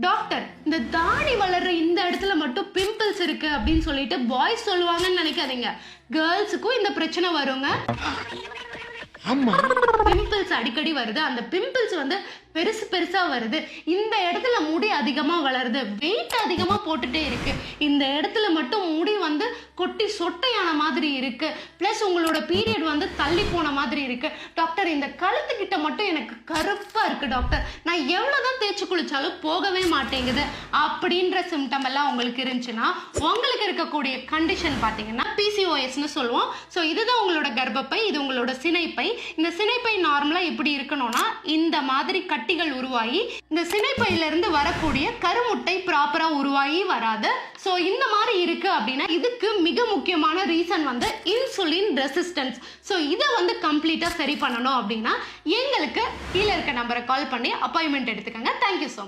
Doctor இந்த தாடி வளர்ற இந்த இடத்துல மட்டும் பிம்பிள்ஸ் இருக்கு அப்படின்னு சொல்லிட்டு பாய்ஸ் சொல்லுவாங்கன்னு நினைக்காதீங்க. கேர்ள்ஸுக்கும் இந்த பிரச்சனை வருங்க. பிம்பிள்ஸ் அடிக்கடி வருது. அந்த பிம்பிள்ஸ் வந்து பெருசு பெருசா வருது. இந்த இடத்துல அதிகமாக வளருது. வெயிட் அதிகமாக போட்டுட்டே இருக்கு. இந்த இடத்துல மட்டும் முடி வந்து கொட்டி சொட்டையான மாதிரி இருக்கு. ப்ளஸ் உங்களோட பீரியட் வந்து தள்ளி போன மாதிரி இருக்கு. டாக்டர் இந்த கழுத்துக்கிட்ட மட்டும் எனக்கு கருப்பாக இருக்கு டாக்டர் நான் எவ்வளவுதான் தேய்ச்சி குளிச்சாலும் போகவே மாட்டேங்குது. அப்படின்ற சிம்டம் எல்லாம் உங்களுக்கு இருந்துச்சுன்னா உங்களுக்கு இருக்கக்கூடிய கண்டிஷன் பார்த்தீங்கன்னா பிசிஓஎஸ்னு சொல்லுவோம். ஸோ இதுதான் உங்களோட கர்ப்பப்பை இது உங்களோட சினைப்பை. இந்த சினைப்பை நார்மலாக எப்படி இருக்கணும்னா இந்த மாதிரி கட்டிகள் உருவாகி இந்த சினைப்பையிலேருந்து வரக்கூடிய வரக்கூடிய கருமுட்டை ப்ராப்பரா உருவாகி வராது. ஸோ இந்த மாதிரி இருக்கு அப்படின்னா இதுக்கு மிக முக்கியமான ரீசன் வந்து இன்சுலின் ரெசிஸ்டன்ஸ் ஸோ இதை வந்து கம்ப்ளீட்டா சரி பண்ணணும் அப்படின்னா எங்களுக்கு கீழே இருக்க நம்பரை கால் பண்ணி அப்பாயின்மெண்ட் எடுத்துக்கோங்க. Thank you so